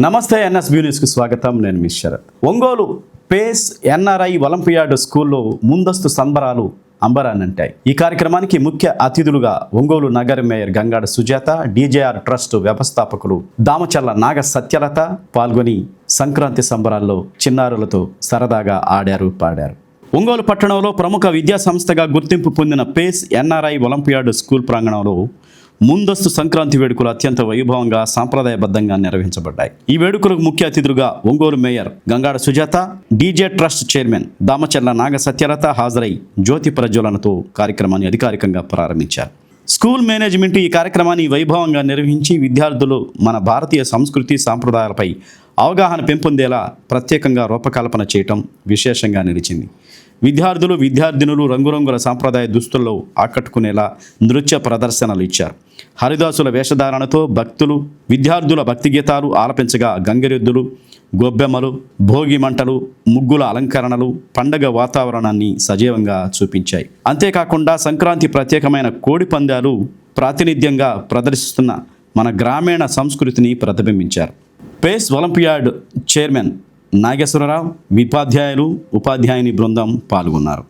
నమస్తే ఎన్ఎస్బి న్యూస్కి స్వాగతం. నేను మీ Sarath. Ongole Pace NRI Olympiad స్కూల్లో ముందస్తు సంబరాలు అంబరానంటాయి ఈ కార్యక్రమానికి ముఖ్య అతిథులుగా ఒంగోలు నగర mayor Gangada Sujatha DJR trust వ్యవస్థాపకులు దామచల్ల నాగ సత్యలత పాల్గొని సంక్రాంతి సంబరాల్లో చిన్నారులతో సరదాగా ఆడారు పాడారు. ఒంగోలు పట్టణంలో ప్రముఖ విద్యా సంస్థగా గుర్తింపు పొందిన పేస్ ఎన్ఆర్ఐ ఒలింపియాడ్ స్కూల్ ప్రాంగణంలో ముందస్తు సంక్రాంతి వేడుకలు అత్యంత వైభవంగా సాంప్రదాయబద్ధంగా నిర్వహించబడ్డాయి. ఈ వేడుకలకు ముఖ్య అతిథులుగా Ongole mayor Gangada Sujatha DJ trust chairman Damacharla Naga Satyalatha హాజరై జ్యోతి ప్రజ్వలనతో కార్యక్రమాన్ని అధికారికంగా ప్రారంభించారు. స్కూల్ మేనేజ్మెంట్ ఈ కార్యక్రమాన్ని వైభవంగా నిర్వహించి విద్యార్థులు మన భారతీయ సంస్కృతి సాంప్రదాయాలపై అవగాహన పెంపొందేలా ప్రత్యేకంగా రూపకల్పన చేయటం విశేషంగా నిలిచింది. విద్యార్థులు విద్యార్థినులు రంగురంగుల సాంప్రదాయ దుస్తుల్లో ఆకట్టుకునేలా నృత్య ప్రదర్శనలు ఇచ్చారు. హరిదాసుల వేషధారణతో భక్తులు విద్యార్థుల భక్తి గీతాలు ఆలపించగా గంగిరెద్దులు గొబ్బెమ్మలు భోగి మంటలు ముగ్గుల అలంకరణలు పండగ వాతావరణాన్ని సజీవంగా చూపించాయి. అంతేకాకుండా సంక్రాంతి ప్రత్యేకమైన కోడి పందాలు ప్రాతినిధ్యంగా ప్రదర్శిస్తున్న మన గ్రామీణ సంస్కృతిని ప్రతిబింబించారు. పేస్ ఒలింపియాడ్ చైర్మన్ నాగేశ్వరరావు ఉపాధ్యాయులు ఉపాధ్యాయుని బృందం పాల్గొన్నారు.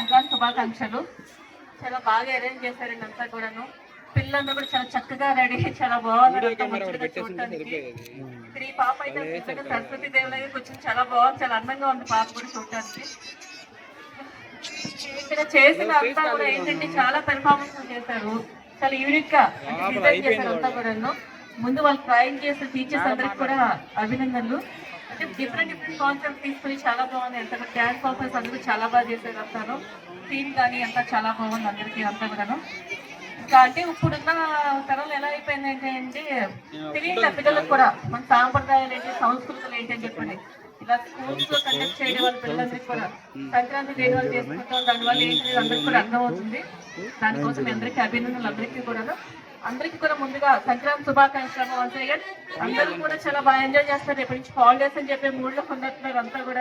సంక్రాంతి శుభాకాంక్షలు. చాలా బాగా అరేంజ్ చేశారండి అంతా కూడాను. పిల్లలందరూ కూడా చాలా చక్కగా రెడీ చాలా బాగున్నారు మంచిగా చూడటానికి. ఈ పాప అయితే సరస్వతి దేవులకి కూర్చొని చాలా బాగుంది చాలా అందంగా ఉంది పాప కూడా చూడటానికి. ఇక్కడ చేసిన అంతా కూడా ఏంటంటే చాలా పెర్ఫార్మెన్స్ చేశారు. చాలా యూనిక్గా డిజైన్ చేశారు అంతా కూడాను. ముందు వాళ్ళు ట్రైన్ చేసిన టీచర్స్ అందరికి కూడా అభినందనలు. డిఫరెంట్ డిఫరెంట్ కాన్సెప్ట్ తీసుకుని చాలా బాగుంది. ఎంత డ్యాన్స్ పర్ఫార్మెన్స్ అందరూ చాలా బాగా చేశారు అంతాను థీమ్ కానీ అంతా చాలా బాగుంది అందరికీ అంతా కూడాను. ఇంకా అంటే ఇప్పుడున్న తరంలో ఎలా అయిపోయింది అంటే తెలియట్లే పిల్లలకు కూడా మన సాంప్రదాయాలు ఏంటి సంస్కృతులు ఏంటి అని చెప్పండి. ఇలా స్కూల్స్లో కండక్ట్ చేయడం వల్ల పిల్లలందరికీ కూడా సంక్రాంతి దేని వల్ల చేసుకుంటాం దానివల్ల ఏంటి అందరికీ కూడా అర్థం అవుతుంది దానికోసం అందరికీ అభినందనలు అందరికీ కూడా అందరికీ కూడా ముందుగా సంక్రాంతి శుభాకాంక్షలు వన్స్ అగైన్ అందరూ కూడా చాలా బాగా ఎంజాయ్ చేస్తారు. రేపటి నుంచి హాలిడేస్ అని చెప్పి మూడులో కొందరుతున్నారు అంతా కూడా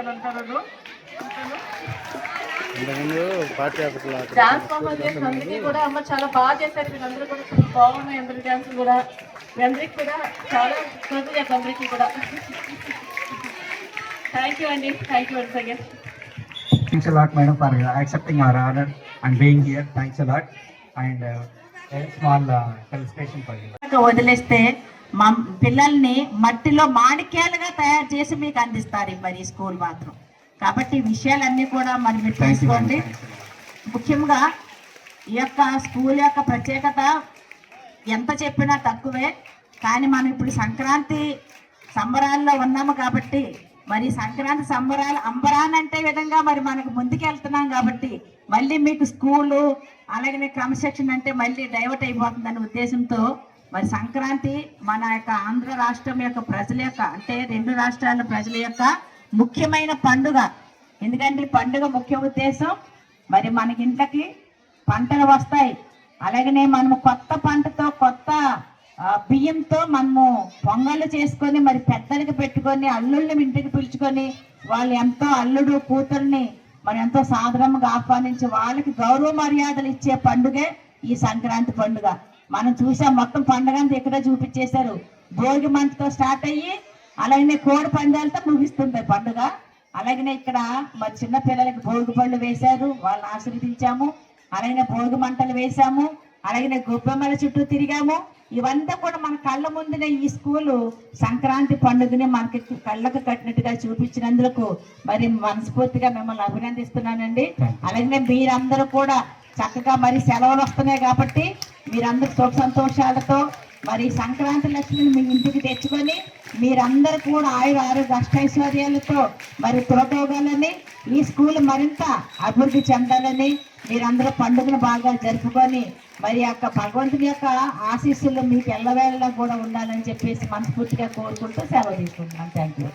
ఆఫీసులో డాన్స్ పర్ఫార్మ్ చేసిన అందరికీ కూడా అమ్మ చాలా బాగా చేశారు. వీళ్ళందరూ కూడా చాలా బాగున్నాయి. అందరి డాన్సులు కూడా. మీ అందరికీ కూడా చాలా కృతజ్ఞతలు అందరికీ కూడా. థ్యాంక్ యూ అండి. Thank you once again Thanks a lot, madam, for accepting our order and being here. Thanks a lot. And uh, uh, వదిలేస్తే మా పిల్లల్ని మట్టిలో మాణిక్యాలుగా తయారు చేసి మీకు అందిస్తారు మరి స్కూల్ మాత్రం. కాబట్టి విషయాలన్నీ కూడా మరి మీరు తెలుసుకోండి. ముఖ్యంగా ఈ యొక్క స్కూల్ యొక్క ప్రత్యేకత ఎంత చెప్పినా తక్కువే. కానీ మనం ఇప్పుడు సంక్రాంతి సంబరాల్లో ఉన్నాము కాబట్టి మరి సంక్రాంతి సంబరాలు అంబరానంటే విధంగా మరి మనకు ముందుకెళ్తున్నాం కాబట్టి మళ్ళీ మీకు స్కూలు అలాగే క్రమశిక్షణ అంటే మళ్ళీ డైవర్ట్ అయిపోతుందనే ఉద్దేశంతో మరి సంక్రాంతి మన యొక్క ఆంధ్ర రాష్ట్రం యొక్క ప్రజల యొక్క అంటే రెండు రాష్ట్రాల ప్రజల యొక్క ముఖ్యమైన పండుగ. ఎందుకంటే ఈ పండుగ ముఖ్య ఉద్దేశం మరి మనకి ఇంట్లోకి పంటలు వస్తాయి. అలాగనే మనము కొత్త పంటతో కొత్త బియ్యంతో మనము పొంగళ్ళు చేసుకొని మరి పెద్దలకి పెట్టుకొని అల్లుళ్ళని ఇంటికి పిలుచుకొని వాళ్ళు ఎంతో అల్లుడు కూతుర్ని మరి ఎంతో సాధారణంగా ఆహ్వానించి వాళ్ళకి గౌరవ మర్యాదలు ఇచ్చే పండుగే ఈ సంక్రాంతి పండుగ. మనం చూసాం మొత్తం పండుగ అంతా ఇక్కడ చూపించేశారు. భోగి మంటతో స్టార్ట్ అయ్యి అలాగనే కోడి పందాలతో ముగిస్తుంది పండుగ. అలాగనే ఇక్కడ మరి చిన్న పిల్లలకి భోగి పళ్ళు వేశారు. వాళ్ళని ఆశీర్వదించాము. అలాగనే భోగి మంటలు వేశాము. అలాగనే గొబ్బెమ్మల చుట్టూ తిరిగాము. ఇవంతా కూడా మన కళ్ళ ముందునే ఈ స్కూలు సంక్రాంతి పండుగని మనకి కళ్ళకు కట్టినట్టుగా చూపించినందుకు మరి మనస్ఫూర్తిగా మిమ్మల్ని అభినందిస్తున్నానండి. అలాగనే మీరందరూ కూడా చక్కగా మరి సెలవులు వస్తున్నాయి కాబట్టి మీరందరూ సుఖ సంతోషాలతో మరి సంక్రాంతి లక్ష్మిని మీ ఇంటికి తెచ్చుకొని మీరందరూ కూడా ఆయుర ఆరోగ్య అష్టైశ్వర్యాలతో మరి తులతోగాలని ఈ స్కూల్ మరింత అభివృద్ధి చెందాలని మీరందరూ పండుగను బాగా జరుపుకొని మరి యొక్క భగవంతుని యొక్క ఆశీస్సులు మీకు ఎల్లవేళలా కూడా ఉండాలని చెప్పేసి మనస్ఫూర్తిగా కోరుకుంటూ సెలవు తీసుకుంటున్నాను థ్యాంక్ యూ